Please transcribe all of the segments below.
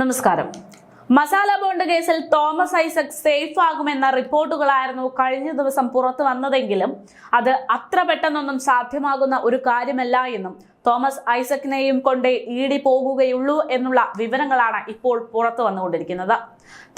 നമസ്കാരം. മസാല ബോണ്ട് കേസിൽ തോമസ് ഐസക് സേഫ് ആകുമെന്ന റിപ്പോർട്ടുകളായിരുന്നു കഴിഞ്ഞ ദിവസം പുറത്തു വന്നതെങ്കിലും അത് അത്ര പെട്ടെന്നൊന്നും സാധ്യമാകുന്ന ഒരു കാര്യമല്ല എന്നും തോമസ് ഐസക്കിനെയും കൊണ്ട് ഇ പോകുകയുള്ളൂ എന്നുള്ള വിവരങ്ങളാണ് ഇപ്പോൾ പുറത്തു വന്നുകൊണ്ടിരിക്കുന്നത്.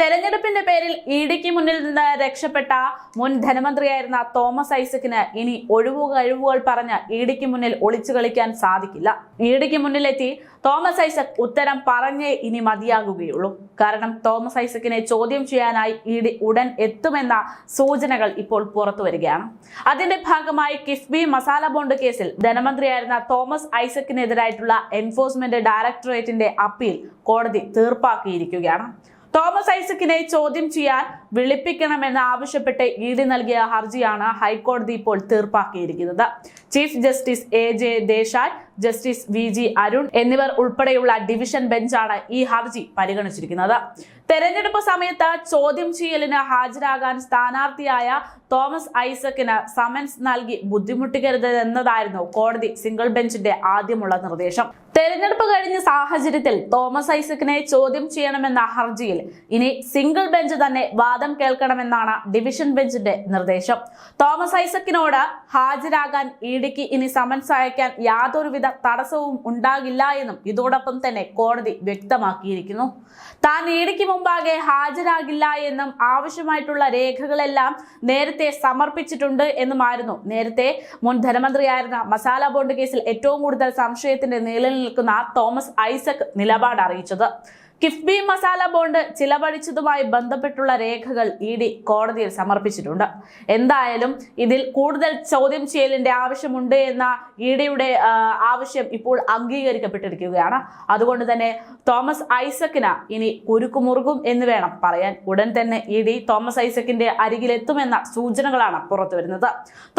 തെരഞ്ഞെടുപ്പിന്റെ പേരിൽ ഇ മുന്നിൽ നിന്ന് രക്ഷപ്പെട്ട മുൻ ധനമന്ത്രിയായിരുന്ന തോമസ് ഐസക്കിന് ഇനി ഒഴിവു കഴിവുകൾ പറഞ്ഞ് ഇ മുന്നിൽ ഒളിച്ചു കളിക്കാൻ സാധിക്കില്ല. ഇ മുന്നിലെത്തി തോമസ് ഐസക് ഉത്തരം പറഞ്ഞേ ഇനി മതിയാകുകയുള്ളൂ. കാരണം തോമസ് ഐസക്കിനെ ചോദ്യം ചെയ്യാനായി ഇ ഉടൻ എത്തുമെന്ന സൂചനകൾ ഇപ്പോൾ പുറത്തു വരികയാണ്. അതിന്റെ ഭാഗമായി കിഫ്ബി മസാല ബോണ്ട് കേസിൽ ധനമന്ത്രിയായിരുന്ന തോമസ് ഐസക്കിനെതിരായിട്ടുള്ള എൻഫോഴ്സ്മെന്റ് ഡയറക്ടറേറ്റിന്റെ അപ്പീൽ കോടതി തീർപ്പാക്കിയിരിക്കുകയാണ്. തോമസ് ഐസക്കിനെ ചോദ്യം ചെയ്യാൻ വിളിപ്പിക്കണമെന്ന് ആവശ്യപ്പെട്ട് ഇ ഡി നൽകിയ ഹർജിയാണ് ഹൈക്കോടതി ഇപ്പോൾ തീർപ്പാക്കിയിരിക്കുന്നത്. Chief justice A J Desai justice V G Arun എന്നിവർ ഉൾപ്പെടെയുള്ള ഡിവിഷൻ ബെഞ്ചാണ് ഈ ഹർജി പരിഗണിച്ചിരിക്കുന്നത്. തെരഞ്ഞെടുപ്പ് സമയത്ത് ചോദ്യം ചെയ്യലിന് ഹാജരാകാൻ സ്ഥാനാർത്ഥിയായ തോമസ് ഐസക്കിന് സമൻസ് നൽകി ബുദ്ധിമുട്ടിക്കരുത് എന്നതായിരുന്നു കോടതി സിംഗിൾ ബെഞ്ചിന്റെ ആദ്യമുള്ള നിർദ്ദേശം. തെരഞ്ഞെടുപ്പ് കഴിഞ്ഞ സാഹചര്യത്തിൽ തോമസ് ഐസക്കിനെ ചോദ്യം ചെയ്യണമെന്ന ഹർജിയിൽ ഇനി സിംഗിൾ ബെഞ്ച് തന്നെ വാദം കേൾക്കണമെന്നാണ് ഡിവിഷൻ ബെഞ്ചിന്റെ നിർദ്ദേശം. തോമസ് ഐസക്കിനോട് ഹാജരാകാൻ ഇ ഇനി സമൻസ് അയക്കാൻ യാതൊരുവിധ തടസ്സവും ഉണ്ടാകില്ല എന്നും ഇതോടൊപ്പം തന്നെ കോടതി വ്യക്തമാക്കിയിരിക്കുന്നു. താൻ ഇ മുമ്പാകെ ഹാജരാകില്ല എന്നും ആവശ്യമായിട്ടുള്ള രേഖകളെല്ലാം നേരത്തെ സമർപ്പിച്ചിട്ടുണ്ട് എന്നുമായിരുന്നു. നേരത്തെ മുൻ ധനമന്ത്രിയായിരുന്ന മസാല ബോണ്ട് കേസിൽ ഏറ്റവും കൂടുതൽ സംശയത്തിന്റെ നിഴലിൽ നിൽക്കുന്ന തോമസ് ഐസക് നിലപാട് അറിയിച്ചത്. കിഫ്ബി മസാല ബോണ്ട് ചിലവഴിച്ചതുമായി ബന്ധപ്പെട്ടുള്ള രേഖകൾ ഇ ഡി കോടതിയിൽ സമർപ്പിച്ചിട്ടുണ്ട്. എന്തായാലും ഇതിൽ കൂടുതൽ ചോദ്യം ചെയ്യലിന്റെ ആവശ്യമുണ്ട് എന്ന ഇ ഡിയുടെ ആവശ്യം ഇപ്പോൾ അംഗീകരിക്കപ്പെട്ടിരിക്കുകയാണ്. അതുകൊണ്ട് തന്നെ തോമസ് ഐസക്കിന് ഇനി കുരുക്കുമുറുകും എന്ന് വേണം പറയാൻ. ഉടൻ തന്നെ ഇ ഡി തോമസ് ഐസക്കിന്റെ അരികിലെത്തുമെന്ന സൂചനകളാണ് പുറത്തുവരുന്നത്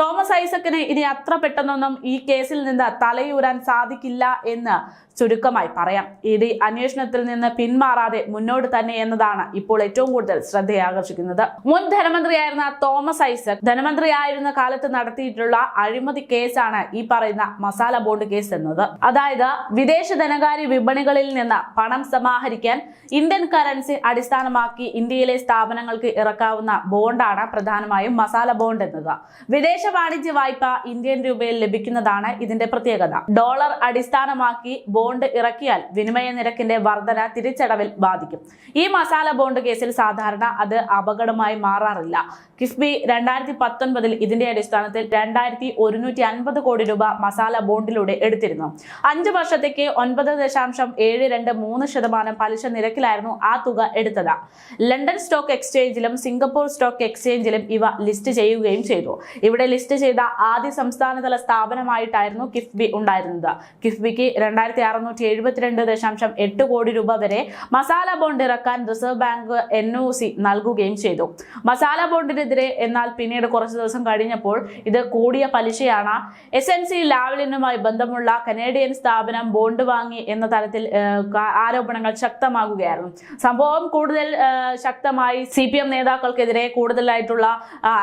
തോമസ് ഐസക്കിന് ഇനി അത്ര പെട്ടെന്നൊന്നും ഈ കേസിൽ നിന്ന് തലയൂരാൻ സാധിക്കില്ല എന്ന് ചുരുക്കമായി പറയാം. ഇ ഡി അന്വേഷണത്തിൽ നിന്ന് പിന്മാറാതെ മുന്നോട്ട് തന്നെ എന്നതാണ് ഇപ്പോൾ ഏറ്റവും കൂടുതൽ ശ്രദ്ധയാകർഷിക്കുന്നത് മുൻ ധനമന്ത്രിയായിരുന്ന തോമസ് ഐസക് ധനമന്ത്രിയായിരുന്ന കാലത്ത് നടത്തിയിട്ടുള്ള അഴിമതി കേസാണ് ഈ പറയുന്ന മസാല ബോണ്ട് കേസ് എന്നത്. അതായത് വിദേശ ധനകാര്യ വിപണികളിൽ നിന്ന് പണം സമാഹരിക്കാൻ ഇന്ത്യൻ കറൻസി അടിസ്ഥാനമാക്കി ഇന്ത്യയിലെ സ്ഥാപനങ്ങൾക്ക് ഇറക്കാവുന്ന ബോണ്ടാണ് പ്രധാനമായും മസാല ബോണ്ട് എന്നത്. വിദേശ വാണിജ്യ വായ്പ ഇന്ത്യൻ രൂപയിൽ ലഭിക്കുന്നതാണ് ഇതിന്റെ പ്രത്യേകത. ഡോളർ അടിസ്ഥാനമാക്കി ബോണ്ട് ഇറക്കിയാൽ വിനിമയ നിരക്കിന്റെ വർധന തിരിച്ചടവിൽ ബാധിക്കും. ഈ മസാല ബോണ്ട് കേസിൽ സാധാരണ അത് അപകടമായി മാറാറില്ല. കിഫ്ബി രണ്ടായിരത്തി പത്തൊൻപതിൽ ഇതിന്റെ അടിസ്ഥാനത്തിൽ രണ്ടായിരത്തി ഒരുന്നൂറ്റി അൻപത് കോടി രൂപ മസാല ബോണ്ടിലൂടെ എടുത്തിരുന്നു. അഞ്ച് വർഷത്തേക്ക് ഒൻപത് ദശാംശം ഏഴ് രണ്ട് മൂന്ന് ശതമാനം പലിശ നിരക്കിലായിരുന്നു ആ തുക എടുത്തത്. ലണ്ടൻ സ്റ്റോക്ക് എക്സ്ചേഞ്ചിലും സിംഗപ്പൂർ സ്റ്റോക്ക് എക്സ്ചേഞ്ചിലും ഇവ ലിസ്റ്റ് ചെയ്യുകയും ചെയ്തു. ഇവിടെ ലിസ്റ്റ് ചെയ്ത ആദ്യ സംസ്ഥാനതല സ്ഥാപനമായിട്ടായിരുന്നു കിഫ്ബി ഉണ്ടായിരുന്നത്. കിഫ്ബിക്ക് രണ്ടായിരത്തി അറുന്നൂറ്റി എഴുപത്തിരണ്ട് ദശാംശം എട്ട് കോടി രൂപ വരെ മസാല ബോണ്ട് ഇറക്കാൻ reserve bank N O C നൽകുകയും ചെയ്തു. മസാല ബോണ്ടിനെതിരെ എന്നാൽ പിന്നീട് കുറച്ച് ദിവസം കഴിഞ്ഞപ്പോൾ ഇത് കൂടിയ പലിശയാണ്. എസ് എൻ സി ലാവലിനുമായി ബന്ധമുള്ള കനേഡിയൻ സ്ഥാപനം ബോണ്ട് വാങ്ങി എന്ന തരത്തിൽ ആരോപണങ്ങൾ ശക്തമാകുകയായിരുന്നു. സംഭവം കൂടുതൽ ശക്തമായി സി പി എം നേതാക്കൾക്കെതിരെ കൂടുതലായിട്ടുള്ള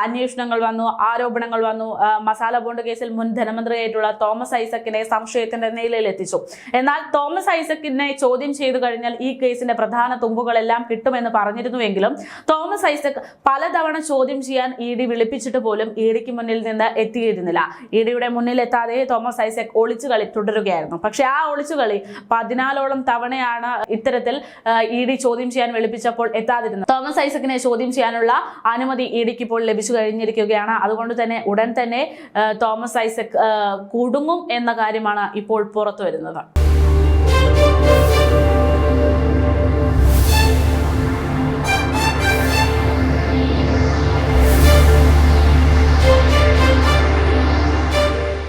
അന്വേഷണങ്ങൾ വന്നു ആരോപണങ്ങൾ വന്നു. മസാല ബോണ്ട് കേസിൽ മുൻ ധനമന്ത്രിയായിട്ടുള്ള തോമസ് ഐസക്കിനെ സംശയത്തിന്റെ നിലയിലെത്തിച്ചു. എന്നാൽ തോമസ് ഐസക്കിനെ ചോദ്യം ചെയ്തു കഴിഞ്ഞാൽ ഈ കേസിന്റെ പ്രധാന തുമ്പുകളെല്ലാം കിട്ടുമെന്ന് പറഞ്ഞിരുന്നുവെങ്കിലും തോമസ് ഐസക് പലതവണ ചോദ്യം ചെയ്യാൻ ഇ ഡി വിളിപ്പിച്ചിട്ട് പോലും ഇ ഡിക്ക് മുന്നിൽ നിന്ന് എത്തിയിരുന്നില്ല. ഇ ഡിയുടെ മുന്നിൽ എത്താതെ തോമസ് ഐസക് ഒളിച്ചുകളി തുടരുകയായിരുന്നു. പക്ഷെ ആ ഒളിച്ചുകളി പതിനാലോളം തവണയാണ് ഇത്തരത്തിൽ ഇ ഡി ചോദ്യം ചെയ്യാൻ വിളിപ്പിച്ചപ്പോൾ എത്താതിരുന്നത്. തോമസ് ഐസക്കിനെ ചോദ്യം ചെയ്യാനുള്ള അനുമതി ഇ ഡിക്ക് ഇപ്പോൾ ലഭിച്ചു കഴിഞ്ഞിരിക്കുകയാണ്. അതുകൊണ്ട് തന്നെ ഉടൻ തന്നെ തോമസ് ഐസക് കുടുങ്ങും എന്ന കാര്യമാണ് ഇപ്പോൾ പുറത്തു വരുന്നത്